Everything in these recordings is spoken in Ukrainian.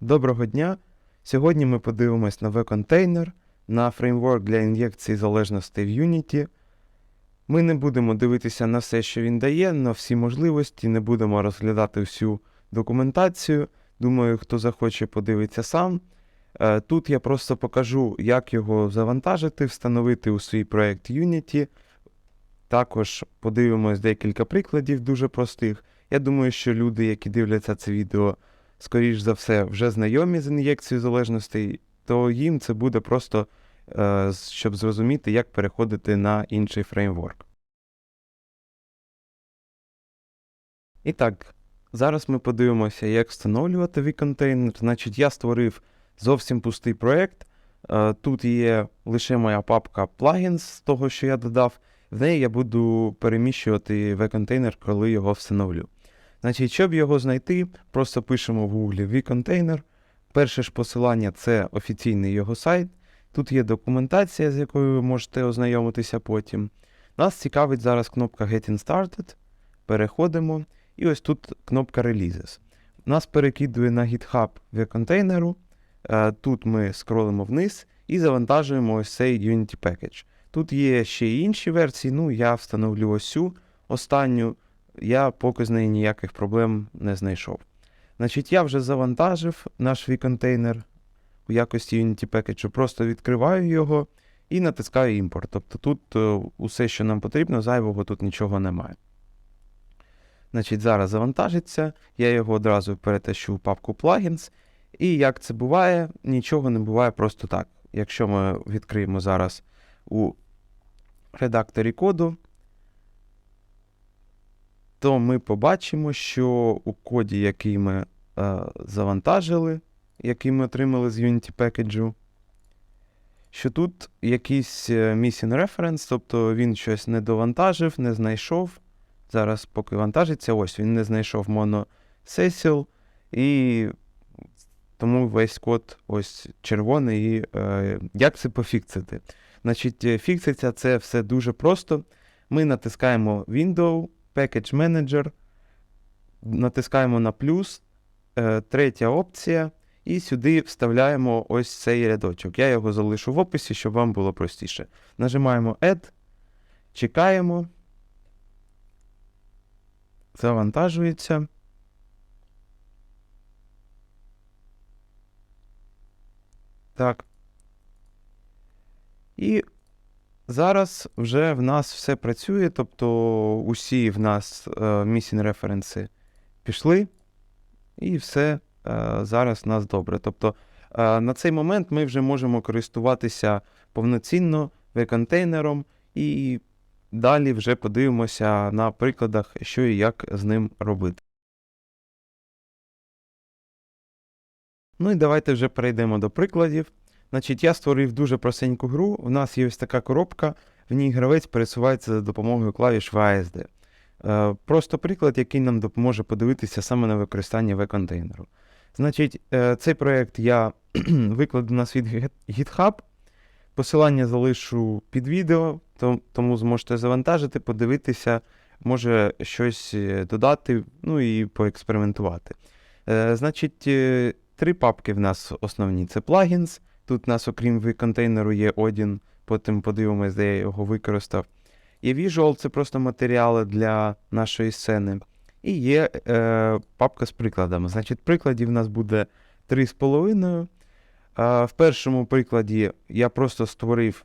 Доброго дня! Сьогодні ми подивимось на V-контейнер, на фреймворк для ін'єкції залежностей в Unity. Ми не будемо дивитися на все, що він дає, на всі можливості, не будемо розглядати всю документацію. Думаю, хто захоче, подивиться сам. Е, Тут я просто покажу, як його завантажити, встановити у свій проект Unity. Також подивимось декілька прикладів дуже простих. Я думаю, що люди, які дивляться це відео, скоріш за все, вже знайомі з ін'єкцією залежностей, то їм це буде просто, е, щоб зрозуміти, як переходити на інший фреймворк. І так, зараз ми подивимося, як встановлювати V-контейнер. Значить, я створив зовсім пустий проєкт. Е, Тут є лише моя папка plugins з того, що я додав. В неї я буду переміщувати V-контейнер, коли його встановлю. Значить, щоб його знайти, просто пишемо в Google V-контейнер. Перше ж посилання це офіційний його сайт. Тут є документація, з якою ви можете ознайомитися потім. Нас цікавить зараз кнопка Getting Started. Переходимо. І ось тут кнопка Releases. Нас перекидує на GitHub V-контейнеру. Е, Тут ми скролимо вниз і завантажуємо ось цей Unity Package. Тут є ще й інші версії, ну я встановлю ось цю останню. Я поки з нею ніяких проблем не знайшов. Значить, я вже завантажив наш V-контейнер у якості Unity Package, просто відкриваю його і натискаю імпорт. Тобто тут е, усе, що нам потрібно, зайвого тут нічого немає. Значить, зараз завантажиться, я його одразу перетащу в папку Plugins. І як це буває, нічого не буває просто так. Якщо ми відкриємо зараз у редакторі коду, то ми побачимо, що у коді, який ми е, завантажили, який ми отримали з Unity Package, що тут якийсь е, missing reference, тобто він щось не довантажив, не знайшов. Зараз, поки вантажиться, ось він не знайшов monoSessil, і тому весь код ось червоний. І е, як це пофіксити? Значить, е, фікситься це все дуже просто. Ми натискаємо Window, Package Manager, натискаємо на плюс, е, третя опція, і сюди вставляємо ось цей рядочок. Я його залишу в описі, щоб вам було простіше. Нажимаємо Add, чекаємо. Завантажується. Так. І зараз вже в нас все працює, тобто усі в нас е, місін референси пішли, і все е, зараз в нас добре. Тобто е, на цей момент ми вже можемо користуватися повноцінно V-контейнером, і далі вже подивимося на прикладах, що і як з ним робити. Ну і давайте вже перейдемо до прикладів. Значить, я створив дуже простеньку гру. У нас є ось така коробка, в ній гравець пересувається за допомогою клавіш VASD. Е, просто приклад, який нам допоможе подивитися саме на використання V-контейнеру. Значить, е, цей проєкт я викладу на свій GitHub. Посилання залишу під відео, тому зможете завантажити, подивитися, може щось е, додати, ну і поекспериментувати. Значить, три папки в нас основні: це плагінс. Тут у нас, окрім V-контейнеру, є Odin, потім подивимось, де я його використав. Є Visual, це просто матеріали для нашої сцени. І є е, папка з прикладами. Значить, прикладів в нас буде 3,5. Е, в першому прикладі я просто створив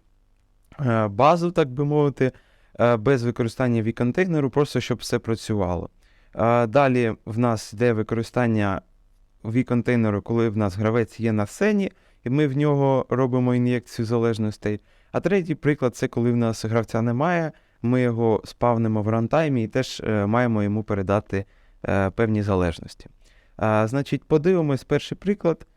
е, базу, так би мовити, е, без використання V-контейнеру, просто щоб все працювало. Е, далі в нас йде використання V-контейнеру, коли в нас гравець є на сцені, і ми в нього робимо ін'єкцію залежностей. А третій приклад це коли в нас гравця немає, ми його спавнимо в рантаймі і теж е, маємо йому передати е, певні залежності. Значить, подивимось перший приклад.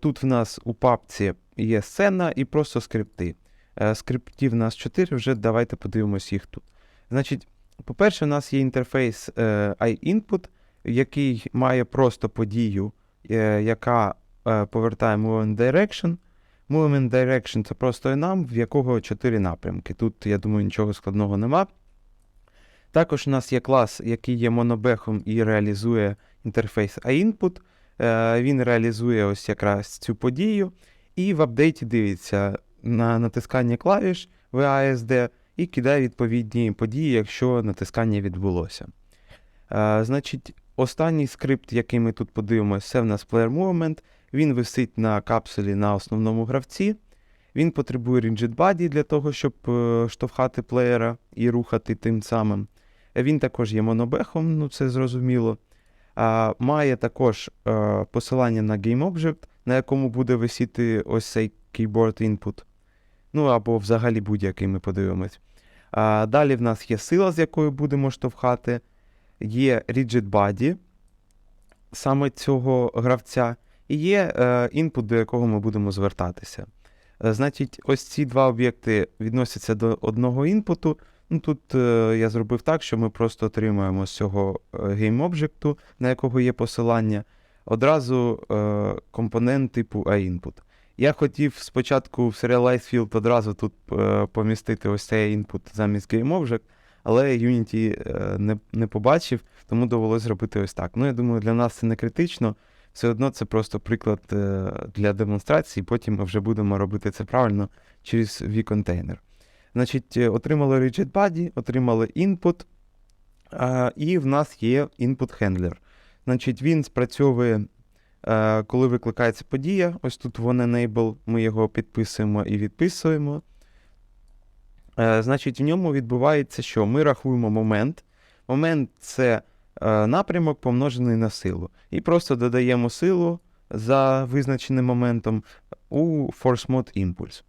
Тут в нас у папці є сцена і просто скрипти. Е, скриптів в нас 4, вже давайте подивимось їх тут. Значить, по-перше, у нас є інтерфейс iInput, який має просто подію, яка е, повертає Movement Direction. Movement Direction це просто enum, в якого 4 напрямки. Тут, я думаю, нічого складного нема. Також у нас є клас, який є монобехом і реалізує інтерфейс iInput. Е, він реалізує ось якраз цю подію. І в апдейті дивиться на натискання клавіш VASD і кидає відповідні події, якщо натискання відбулося. Е, значить, останній скрипт, який ми тут подивимося, це в нас Player Movement. Він висить на капсулі на основному гравці. Він потребує Rigid Body для того, щоб е, штовхати плеєра і рухати тим самим. Він також є монобехом, ну це зрозуміло. А, має також е, посилання на GameObject, на якому буде висіти ось цей keyboard input. Ну або взагалі будь-який ми подивимось. А, далі в нас є сила, з якою будемо штовхати. Є Rigid Body саме цього гравця, і є е, інпут, до якого ми будемо звертатися. Е, Значить, ось ці два об'єкти відносяться до одного інпуту. Ну, тут е, я зробив так, що ми просто отримуємо з цього GameObject, на якого є посилання, одразу компонент типу aInput. Я хотів спочатку в Serialize Field одразу тут помістити ось цей input замість GameObject, але Unity не, не побачив, тому довелося зробити ось так. Ну, я думаю, для нас це не критично. Все одно це просто приклад е, для демонстрації, потім ми вже будемо робити це правильно через vContainer. Значить, е, отримали Rigid Body, отримали input, і в нас є input handler. Значить, він спрацьовує, е, коли викликається подія. Ось тут вон enable, ми його підписуємо і відписуємо. Значить, в ньому відбувається, що ми рахуємо момент. Момент це напрямок помножений на силу. І просто додаємо силу за визначеним моментом у force mode impulse.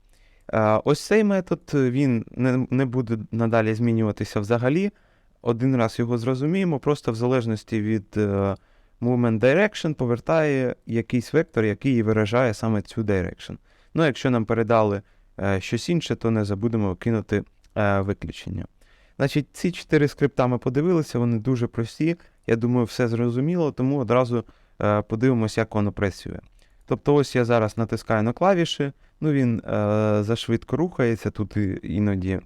Е, Ось цей метод він не, буде надалі змінюватися взагалі. Один раз його зрозуміємо, просто в залежності від е, movement direction повертає якийсь вектор, який виражає саме цю direction. Ну, якщо нам передали е, щось інше, то не забудемо кинути е, виключення. Значить, ці чотири скрипта ми подивилися, вони дуже прості. Я думаю, все зрозуміло, тому одразу е, подивимося, як воно працює. Тобто, ось я зараз натискаю на клавіші, ну він е, зашвидко рухається, тут іноді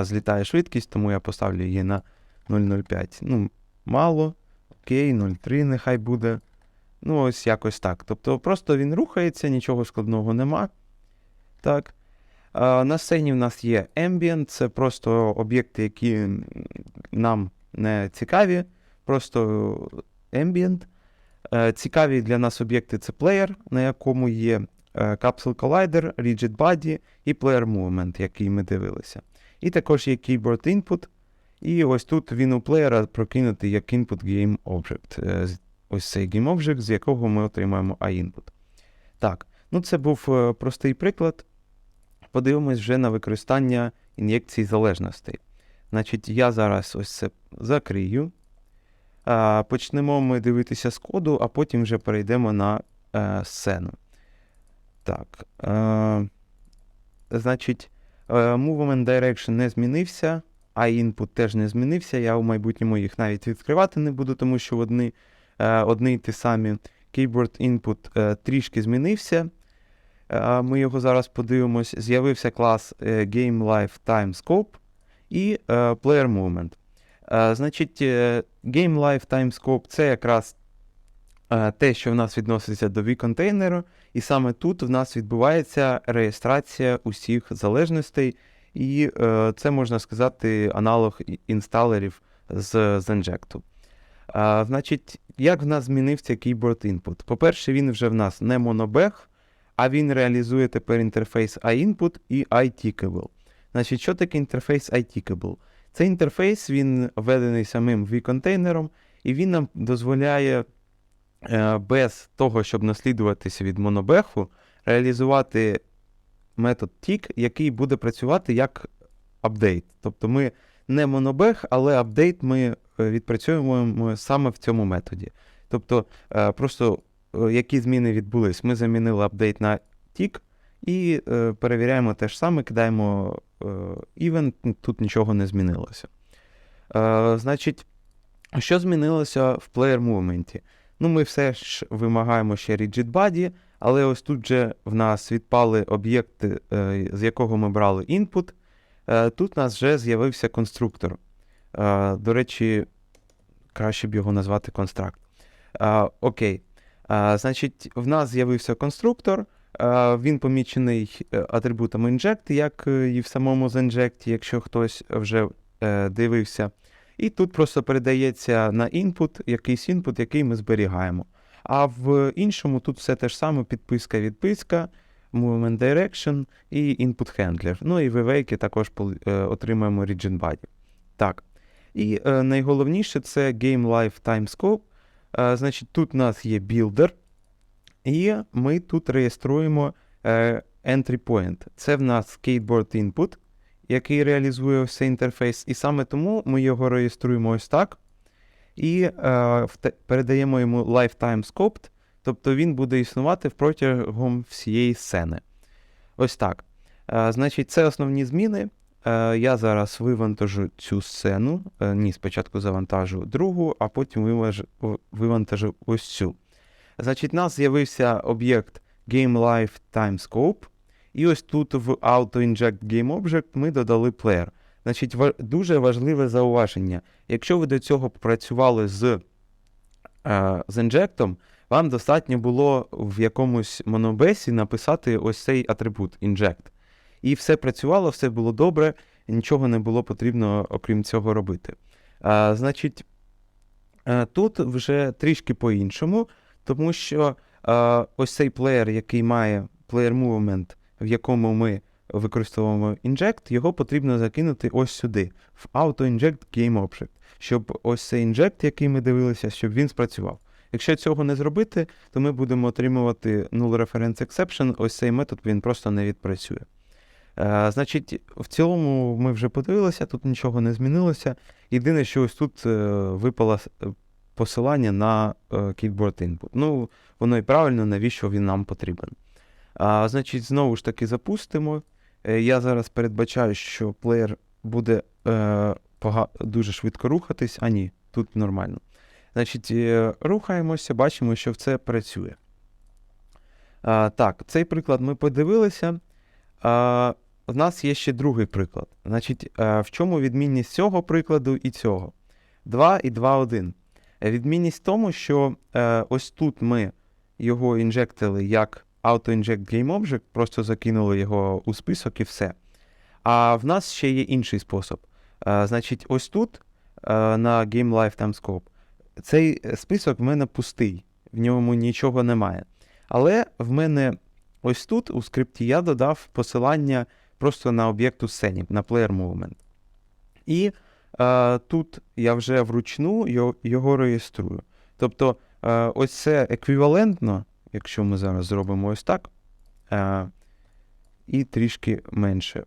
злітає швидкість, тому я поставлю її на 0,05. Ну, мало. Окей, 0,3 нехай буде. Ну, ось якось так. Тобто, просто він рухається, нічого складного нема. Так. На сцені в нас є Ambient, це просто об'єкти, які нам не цікаві, просто Ambient. Е, Цікаві для нас об'єкти це плеєр, на якому є е, Capsule Collider, Rigid Body і Player Movement, який ми дивилися. І також є Keyboard Input. І ось тут він у плеєра прокинутий як Input Game Object. Е, Ось цей Game Object, з якого ми отримаємо iInput. Так, ну це був простий приклад. Подивимось вже на використання ін'єкцій залежностей. Значить, я зараз ось це закрию. Почнемо ми дивитися з коду, а потім вже перейдемо на е, сцену. Так. Е, значить, е, Movement Direction не змінився, а input теж не змінився. Я у майбутньому їх навіть відкривати не буду, тому що одні, одні й ті самі. Keyboard Input трішки змінився. Е, Ми його зараз подивимось. З'явився клас е, Game Lifetime Scope і е, Player Movement. Значить, Game Lifetime Scope це якраз те, що в нас відноситься до vContainer, і саме тут в нас відбувається реєстрація усіх залежностей, і це можна сказати аналог інсталерів з Zenject. Значить, як в нас змінився Keyboard Input? По-перше, він вже в нас не монобег, а він реалізує тепер інтерфейс iInput і iTickable. Значить, що таке інтерфейс iTickable? Цей інтерфейс він введений самим vContainer, і він нам дозволяє е, без того, щоб наслідуватися від монобеху, реалізувати метод tick, який буде працювати як апдейт. Тобто ми не монобег, але апдейт ми е, відпрацьовуємо саме в цьому методі. Тобто, е, просто які зміни відбулись, ми замінили апдейт на tick і е, перевіряємо те ж саме, кидаємо е, ну, тут нічого не змінилося. Е, значить, що змінилося в player movement? Ну, ми все ж вимагаємо ще rigid body, але ось тут же в нас відпали об'єкти, е, з якого ми брали input. Е, Тут у нас вже з'явився конструктор. Е, До речі, краще б його назвати констракт. Е, Окей. Значить, в нас з'явився конструктор, він помічений е, атрибутом inject, як е, і в самому ZInject, якщо хтось вже е, дивився. І тут просто передається на input якийсь input, який ми зберігаємо. А в іншому тут все те ж саме: підписка, відписка, movement direction і input handler. Ну і в Awake також отримаємо region body. Так. І найголовніше це Game Life Time. Е, значить, тут у нас є builder, і ми тут реєструємо е, entry point. Це в нас skateboard input, який реалізує ось цей інтерфейс, і саме тому ми його реєструємо ось так. І е, передаємо йому lifetime scoped, тобто він буде існувати протягом всієї сцени. Ось так. Е, значить, це основні зміни. Е, я зараз вивантажу цю сцену. Е, ні, спочатку завантажу другу, а потім вивантажу ось цю. Значить, у нас з'явився об'єкт GameLifeTimeScope, і ось тут в AutoInject GameObject ми додали player. Значить, дуже важливе зауваження. Якщо ви до цього працювали з, е, з інжектом, вам достатньо було в якомусь монобесі написати ось цей атрибут inject. І все працювало, все було добре, нічого не було потрібно, окрім цього, робити. А, значить, е, тут вже трішки по-іншому, тому що е, ось цей плеєр, який має player movement, в якому ми використовуємо inject, його потрібно закинути ось сюди, в AutoInject GameObject, щоб ось цей inject, який ми дивилися, щоб він спрацював. Якщо цього не зробити, то ми будемо отримувати null reference exception, ось цей метод він просто не відпрацює. Е, значить, в цілому ми вже подивилися, тут нічого не змінилося. Єдине, що ось тут е, випало е, посилання на keyboard input. Ну, воно і правильно, навіщо він нам потрібен. А, значить, знову ж таки запустимо. Я зараз передбачаю, що плеєр буде е, дуже швидко рухатись. А ні, тут нормально. Значить, рухаємося, бачимо, що це працює. А, так, цей приклад ми подивилися. В нас є ще другий приклад. Значить, е, в чому відмінність цього прикладу і цього? 2 і 2, 1. Е, Відмінність в тому, що е, ось тут ми його інжектили як AutoInject GameObject, просто закинули його у список і все. А в нас ще є інший спосіб. Е, значить, ось тут на Game Lifetime Scope цей список в мене пустий, в ньому нічого немає. Але в мене ось тут у скрипті я додав посилання просто на об'єкт у сцені, на Player Movement. І е, тут я вже вручну його, реєструю. Тобто, е, ось це еквівалентно, якщо ми зараз зробимо ось так, е, і трішки менше.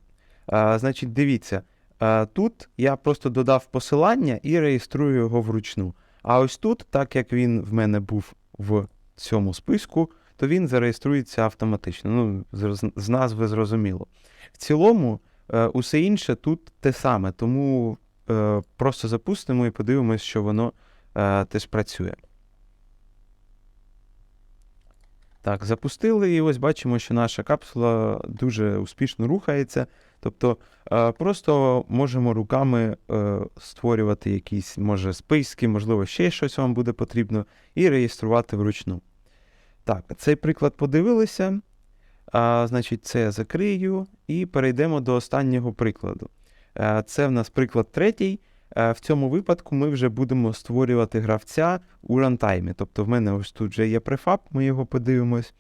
Е, значить, дивіться, е, тут я просто додав посилання і реєструю його вручну. А ось тут, так як він в мене був в цьому списку, то він зареєструється автоматично. Ну, з, назви зрозуміло. В цілому, е, усе інше тут те саме, тому е, просто запустимо і подивимось, що воно е, теж працює. Так, запустили, і ось бачимо, що наша капсула дуже успішно рухається. Тобто просто можемо руками створювати якісь, може, списки, можливо, ще щось вам буде потрібно, і реєструвати вручну. Так, цей приклад подивилися. А, значить, це я закрию і перейдемо до останнього прикладу. Е, Це в нас приклад третій. Е, В цьому випадку ми вже будемо створювати гравця у рантаймі. Тобто в мене ось тут вже є префаб, ми його подивимось.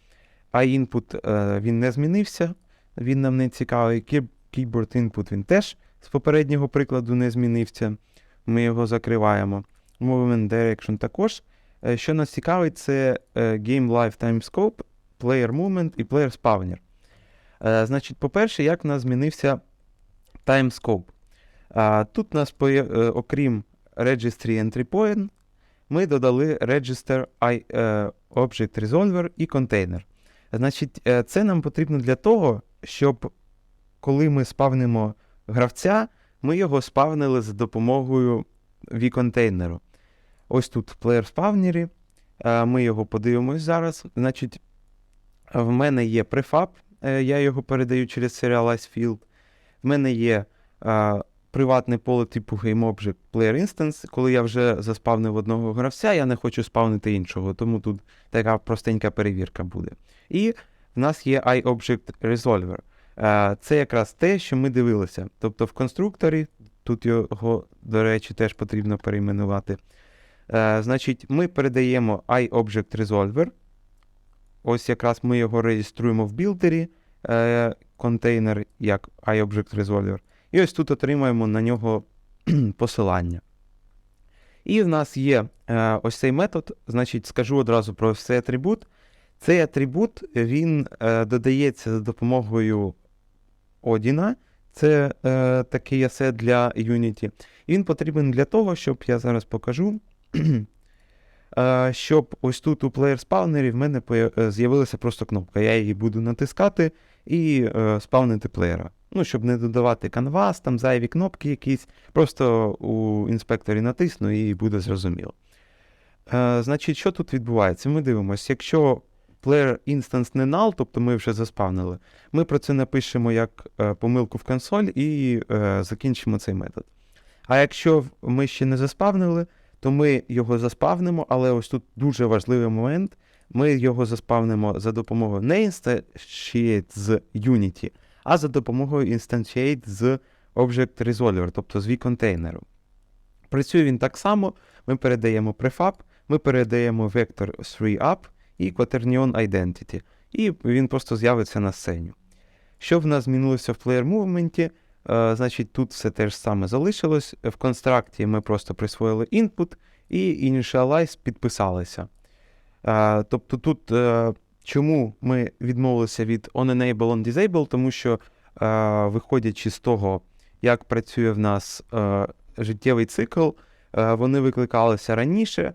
А input е, він не змінився, він нам не цікавий. Keyboard input він теж з попереднього прикладу не змінився. Ми його закриваємо. Movement Direction також. Е, Що нас цікавить, це е, Game Lifetime Scope, Player Movement і Player Spawner. Е, Значить, по-перше, як в нас змінився Time Scope. Тут у нас, окрім Registry Entry Point, ми додали Register Object Resolver і контейнер. Значить, це нам потрібно для того, щоб коли ми спавнимо гравця, ми його спавнили за допомогою V-контейнеру. Ось тут в Player спавнері. е, Ми його подивимось зараз. Значить, в мене є префаб, е, я його передаю через Serialize Field. В мене є е, приватне поле типу GameObject Player Instance. Коли я вже заспавнив одного гравця, я не хочу спавнити іншого, тому тут така простенька перевірка буде. І в нас є iObject Resolver. Е, Це якраз те, що ми дивилися. Тобто в конструкторі, тут його, до речі, теж потрібно перейменувати. Е, Значить, ми передаємо iObject Resolver. Ось якраз ми його реєструємо в білдері, е, контейнер як iObject Resolver. І ось тут отримаємо на нього посилання. І в нас є е, ось цей метод. Значить, скажу одразу про цей атрибут. Цей атрибут він додається за допомогою Одіна. Це е, такий асет для Unity. І він потрібен для того, щоб я зараз покажу. щоб ось тут у плеєр спавнері в мене е, з'явилася просто кнопка. Я її буду натискати і е, спавнити плеєра. Ну, щоб не додавати канвас, там зайві кнопки якісь. Просто у інспекторі натисну і буде зрозуміло. Е, значить, що тут відбувається? Ми дивимося, якщо player instance не null, тобто ми вже заспавнили, ми про це напишемо як помилку в консоль і закінчимо цей метод. А якщо ми ще не заспавнили, то ми його заспавнимо, але ось тут дуже важливий момент. Ми його заспавнимо за допомогою не instantiate з Unity, а за допомогою instantiate з Object Resolver, тобто з vContainer. Працює він так само. Ми передаємо prefab, ми передаємо vector 3up і quaternion identity. І він просто з'явиться на сцені. Що в нас змінилося в player movement? Е, значить, тут все те ж саме залишилось. В констракті ми просто присвоїли input і initialize підписалися. Е, тобто тут е, чому ми відмовилися від onEnable onDisable? Тому що, виходячи з того, як працює в нас життєвий цикл, вони викликалися раніше,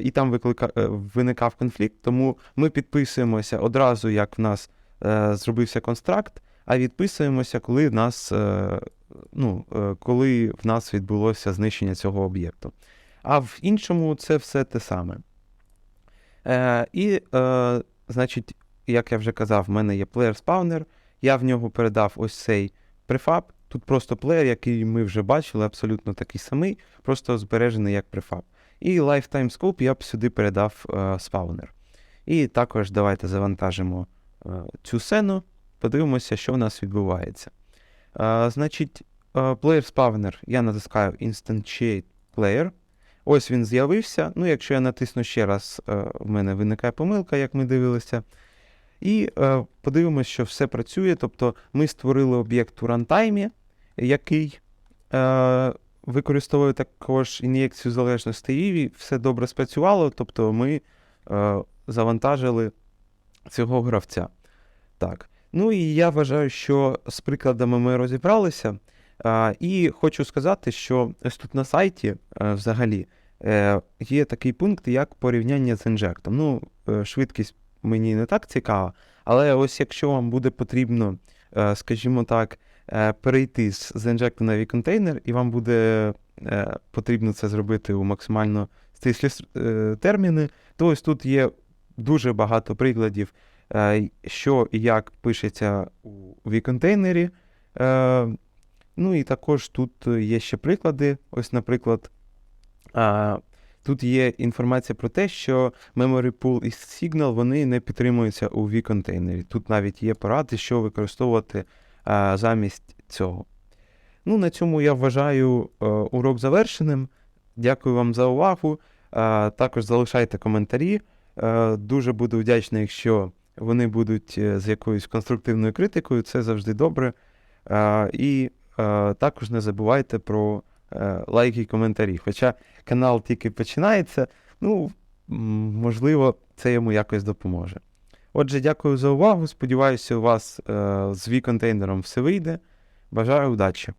і там виклика... виникав конфлікт, тому ми підписуємося одразу, як в нас зробився констракт, а відписуємося, коли нас, е, ну, е, коли в нас відбулося знищення цього об'єкту. А в іншому це все те саме. Е, і, значить, як я вже казав, в мене є плеєр спавнер. Я в нього передав ось цей префаб. Тут просто плеєр, який ми вже бачили, абсолютно такий самий, просто збережений як префаб. І lifetime scope я б сюди передав е, спаунер. І також давайте завантажимо е, цю сцену, подивимося, що в нас відбувається. Е, значить, player spawner я натискаю Instantiate Player. Ось він з'явився. Ну, якщо я натисну ще раз, е, в мене виникає помилка, як ми дивилися. І е, подивимося, що все працює. Тобто ми створили об'єкт у рантаймі, який е, використовує також ін'єкцію залежностей, і все добре спрацювало. Тобто ми е, завантажили цього гравця. Так. Ну і я вважаю, що з прикладами ми розібралися. І хочу сказати, що ось тут на сайті е, взагалі е, є такий пункт, як порівняння з інжектом. Ну, е, швидкість мені не так цікава, але ось якщо вам буде потрібно, скажімо так, перейти з, інжекту на vContainer, і вам буде потрібно це зробити у максимально стислі терміни, то ось тут є дуже багато прикладів, що і як пишеться у vContainer. Е, Ну і також тут є ще приклади. Ось, наприклад, тут є інформація про те, що Memory Pool і Signal вони не підтримуються у vContainer. Тут навіть є поради, що використовувати замість цього. Ну, на цьому я вважаю е, урок завершеним. Дякую вам за увагу. Також залишайте коментарі. Е, дуже буду вдячний, якщо вони будуть е, з якоюсь конструктивною критикою. Це завжди добре. І е, також не забувайте про е, лайки і коментарі. Хоча канал тільки починається, ну, можливо, це йому якось допоможе. Отже, дякую за увагу. Сподіваюся, у вас з V-контейнером все вийде. Бажаю удачі!